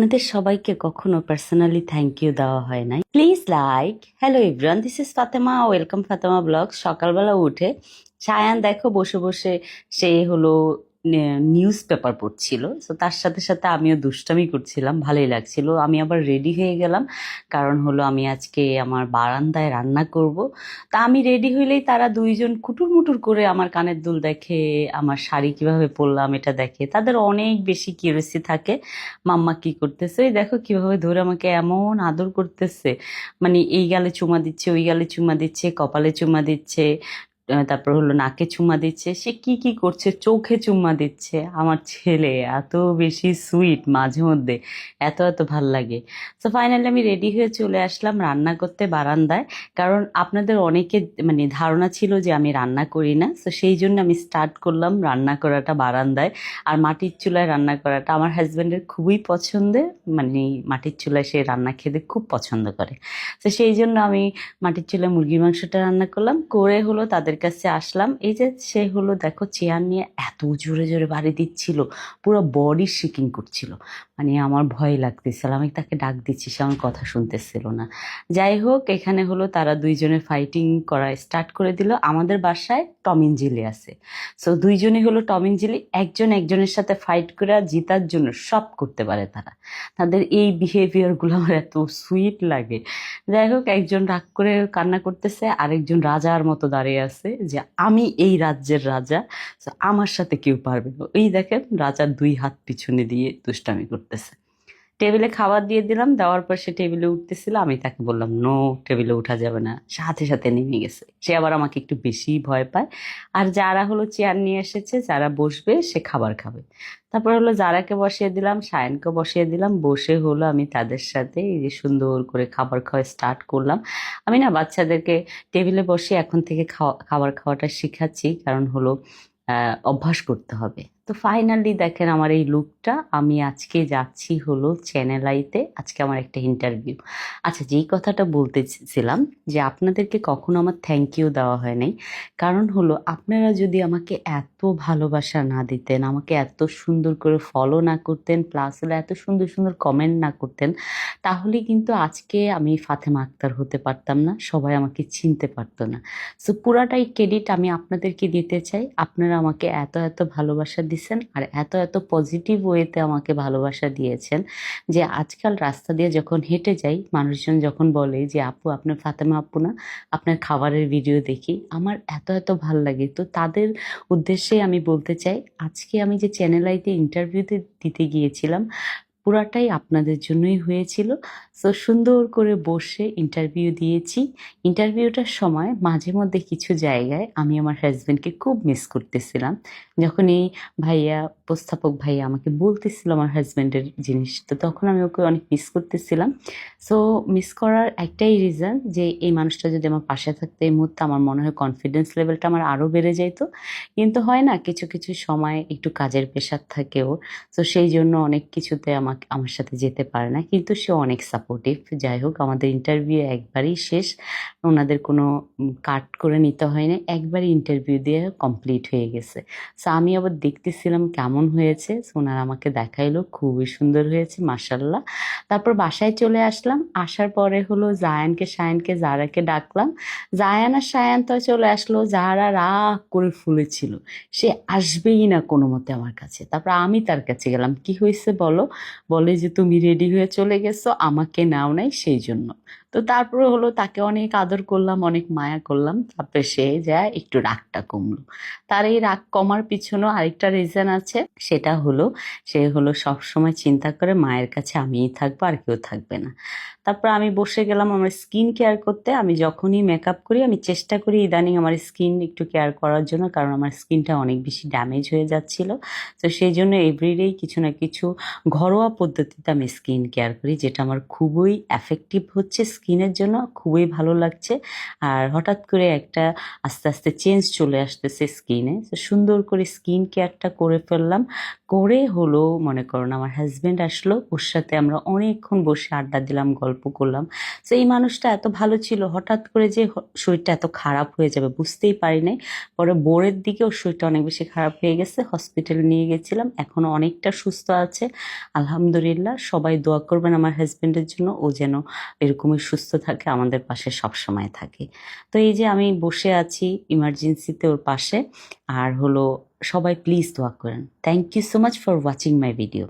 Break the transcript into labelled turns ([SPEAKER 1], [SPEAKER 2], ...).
[SPEAKER 1] আপনাদের সবাইকে কখনো পার্সোনালি থ্যাংক ইউ দেওয়া হয় নাই। Please like hello everyone this is Fatema welcome Fatema blog সকালবেলা উঠে, সায়ান দেখো বসে বসে সে হলো নিউজ পেপার পড়ছিল। তো তার সাথে সাথে আমিও দুষ্টামি করছিলাম, ভালোই লাগছিল। আমি আবার রেডি হয়ে গেলাম, কারণ হলো আমি আজকে আমার বারান্দায় রান্না করব। তা আমি রেডি হইলেই তারা দুইজন কুটুর মুটুর করে আমার কানের দুল দেখে, আমার শাড়ি কীভাবে পরলাম এটা দেখে। তাদের অনেক বেশি কিউরিয়াসি থাকে, মাম্মা কি করতেছে? এই দেখো কীভাবে ধরে আমাকে এমন আদর করতেছে। মানে এই গালে চুমা দিচ্ছে, ওই গালে চুমা দিচ্ছে, কপালে চুমা দিচ্ছে। তারপর হলো নাকে চুমা দিচ্ছে। সে কি কি করছে? চোখে চুমা দিচ্ছে। আমার ছেলে, এত বেশি সুইট মাঝে মধ্যে। এত এত ভালো লাগে। তো ফাইনালি আমি রেডি হয়ে চলে আসলাম রান্না করতে বারান্দায়। কারণ আপনাদের অনেকে মানে ধারণা ছিল যে আমি রান্না করি না। তো সেই জন্য আমি স্টার্ট করলাম রান্না করাটা বারান্দায়। আর মাটির চুলায় রান্না করাটা আমার হাজব্যান্ডের খুবই পছন্দের। মানে মাটির চুলায় সে রান্না খেতে খুব পছন্দ করে। তো সেই জন্য আমি মাটির চুলায় মুরগির মাংসটা রান্না করলাম। করে হলো তাদের কাছে আসলাম। এই যে সে হলো, দেখো চেয়ার নিয়ে এত জোরে জোরে বাড়ি দিচ্ছিল, পুরো বডি শিকিং করছিল। মানে আমার ভয় লাগতেছিল। আমি তাকে ডাক দিচ্ছি, সে আমার কথা শুনতেছিল না। যাই হোক, এখানে হলো তারা দুইজনে ফাইটিং করা স্টার্ট করে দিল। আমাদের বাসায় টমিন জিলি আছে। সো দুইজনে হলো টমিন জিলি, একজন একজনের সাথে ফাইট করে জিতার জন্য সব করতে পারে তারা। তাদের এই বিহেভিয়ারগুলো আমার এত সুইট লাগে। যাই হোক, একজন রাগ করে কান্না করতেছে, আরেকজন রাজার মতো দাঁড়িয়ে আছে যে, আমি এই রাজ্যের রাজা আমার সাথে কেউ পারবে না। এই দেখেন, রাজার দুই হাত পিছনে দিয়ে দুষ্টামি করতেছে। টেবিলে খাবার দিয়ে দিলাম, দেওয়ার পর সে টেবিলে উঠতেছিল, আমি তাকে বললাম নো টেবিলে উঠা যাবে না। সাথে সাথে নেমে গেছে। সে আবার আমাকে একটু বেশি ভয় পায়। আর যারা হলো চেয়ার নিয়ে এসেছে, যারা বসবে, সে খাবার খাবে। তারপর হলো যারাকে বসিয়ে দিলাম, সায়নকে বসিয়ে দিলাম, বসে হলো আমি তাদের সাথে এই যে সুন্দর করে খাবার খাওয়া স্টার্ট করলাম। আমি না বাচ্চাদেরকে টেবিলে বসে এখন থেকে খাওয়া, খাবার খাওয়াটা শিখাচ্ছি। কারণ হলো অভ্যাস করতে হবে। তো ফাইনালি দেখেন আমার এই লুকটা আমি আজকে যাচ্ছি হলো চ্যানেল আইতে আজকে আমার একটা ইন্টারভিউ আচ্ছা যেই কথাটা বলতেছিলাম যে আপনাদেরকে কখনো আমার থ্যাংক ইউ দেওয়া হয় নাই, কারণ হলো আপনারা যদি আমাকে এত ভালোবাসা না দিতেন, আমাকে এত সুন্দর করে ফলো না করতেন প্লাস হলো এত সুন্দর সুন্দর কমেন্ট না করতেন, তাহলে কিন্তু আজকে আমি ফাতেমা আক্তার হতে পারতাম না, সবাই আমাকে চিনতে পারতো না। সো পুরাটাই ক্রেডিট আমি আপনাদেরকে দিতে চাই, আপনারা আমাকে এত এত ভালোবাসা দিছেন আর এত এত পজিটিভ ওয়েতে আমাকে ভালোবাসা দিয়েছেন যে আজকাল রাস্তা দিয়ে যখন হেঁটে যাই, মানুষজন যখন বলে যে, আপু, আপনার ফাতেমা আপু না, আপনার খাবারের ভিডিও দেখি। আমার এত এত ভালো লাগে। তো তাদের উদ্দেশ্যে আমি বলতে চাই, আজকে আমি যে চ্যানেল আইতে ইন্টারভিউতে দিতে গিয়েছিলাম পুরাটাই আপনাদের জন্যই হয়েছিল। তো সুন্দর করে বসে ইন্টারভিউ দিয়েছি। ইন্টারভিউটার সময় মাঝে মধ্যে কিছু জায়গায় আমি আমার হাজব্যান্ডকে খুব মিস করতেছিলাম। যখন এই ভাইয়া, উপস্থাপক ভাইয়া আমাকে বলতেছিল আমার হাজব্যান্ডের জিনিস, তো তখন আমি ওকে অনেক মিস করতেছিলাম। সো মিস করার একটাই রিজন যে এই মানুষটা যদি আমার পাশে থাকতো এই মুহূর্তে আমার মনে হয় কনফিডেন্স লেভেলটা আমার আরও বেড়ে যেত কিন্তু হয় না, কিছু কিছু সময় একটু কাজের প্রেশার থাকে ওর। তো সেই জন্য অনেক কিছুতে আমাকে, আমার সাথে যেতে পারে না। কিন্তু সে অনেক সাপোর্টিভ যাই হোক, আমাদের ইন্টারভিউ একবারই শেষ। ওনাদের কোনো কাট করে নিতে হয় না একবারই ইন্টারভিউ দিয়ে কমপ্লিট হয়ে গেছে। সো আমি আবার দেখতেছিলাম কেমন হয়েছে। ওনারা আমাকে দেখাইলো। খুবই সুন্দর হয়েছে মাসাল্লাহ তারপর বাসায় চলে আসলাম। আসার পরে হলো জায়ানকে সায়ানকে জারাকে ডাকলাম। জায়ান আর সায়ান তো চলে আসলো। যারা রাগ করে ফুলেছিল। সে আসবেই না কোনো মতে আমার কাছে। তারপর আমি তার কাছে গেলাম। কি হয়েছে বলো? বলে যে তুমি রেডি হয়ে চলে গেছো আমাকে নাও নাই সেই জন্য তো তারপরে হলো তাকে অনেক আদর করলাম, অনেক মায়া করলাম। তারপরে সে যায় একটু রাগটা কমলো। তার এই রাগ কমার পিছনেও আরেকটা রিজন আছে, সেটা হলো সে হলো সবসময় চিন্তা করে মায়ের কাছে আমিই থাকব, আর কেউ থাকবে না। তারপর আমি বসে গেলাম আমার স্কিন কেয়ার করতে। আমি যখনই মেকআপ করি, আমি চেষ্টা করি ইদানিং আমার স্কিন একটু কেয়ার করার জন্য, কারণ আমার স্কিনটা অনেক বেশি ড্যামেজ হয়ে যাচ্ছিল। তো সেই জন্য এভরিডেই কিছু না কিছু ঘরোয়া পদ্ধতিতে আমি স্কিন কেয়ার করি, যেটা আমার খুবই এফেক্টিভ হচ্ছে স্কিনের জন্য খুবই ভালো লাগছে। আর হঠাৎ করে একটা আস্তে আস্তে চেঞ্জ চলে আসতেছে স্কিনে। তো সুন্দর করে স্কিন কেয়ারটা করে ফেললাম। করে হলো, মনে করুন আমার হাজব্যান্ড আসলো, ওর সাথে আমরা অনেকক্ষণ বসে আড্ডা দিলাম, গল্প করলাম। তো এই মানুষটা এত ভালো ছিল, হঠাৎ করে যে শরীরটা এত খারাপ হয়ে যাবে, বুঝতেই পারি নাই। পরে বোরের দিকে ওর শরীরটা অনেক বেশি খারাপ হয়ে গেছে হসপিটালে নিয়ে গেছিলাম এখনও অনেকটা সুস্থ আছে। আলহামদুলিল্লাহ, সবাই দোয়া করবেন আমার হাজব্যান্ডের জন্য, ও যেন এরকমই সুস্থ থাকে, আমাদের পাশে সব সময় থাকে। তো এই যে আমি বসে আছি ইমার্জেন্সিতে ওর পাশে, আর হলো সবাই প্লিজ দোয়া করেন। Thank you so much for watching my video